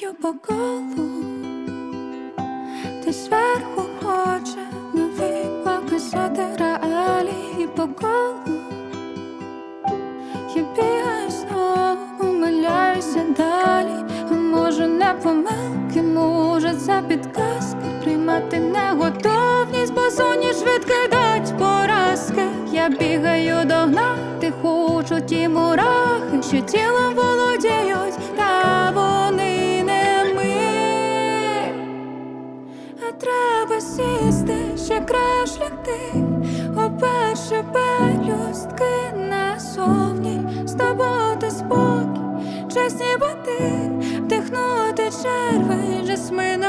бігаю по колу, ти зверху хоче нові показати реалії по колу. Я бігаю знову, помиляюся далі. А може не помилки, може це підказка. Приймати неготовність, бо зоні швидко дать поразки. Я бігаю догнати, хочу ті мурахи, що тілом володіють, треба сісти, ще краще лягти. Оперше пелюстки назовні. З тобою та спокій, чесні боти. Вдихнути червень жасмином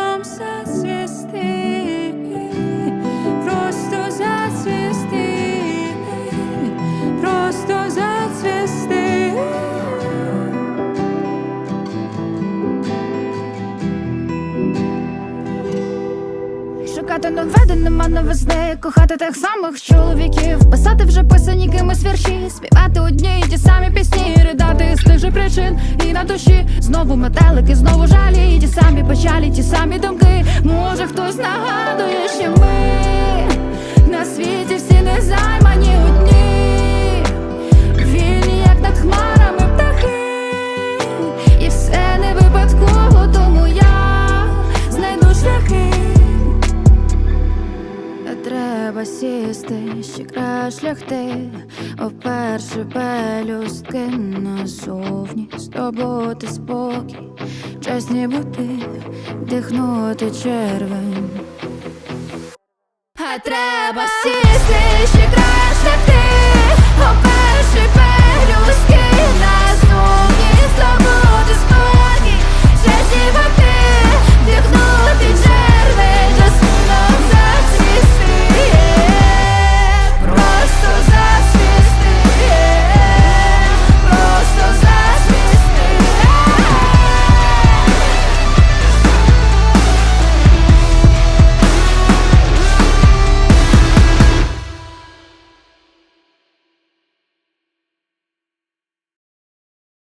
Шукати нове, нема новизни. Кохати тих самих чоловіків. Писати вже писані кимось вірші. Співати одні й ті самі пісні. Ридати з тих же причин І на душі. Знову метелики, знову жалі. І ті самі печалі, ті самі думки. Може хтось нагадує, що ми На світі всі не займані Треба сісти, ще краще лягти, оперши пелюстки назовні, здобути спокій, чесні бути, вдихнути червень. А треба сісти, ще краще лягти,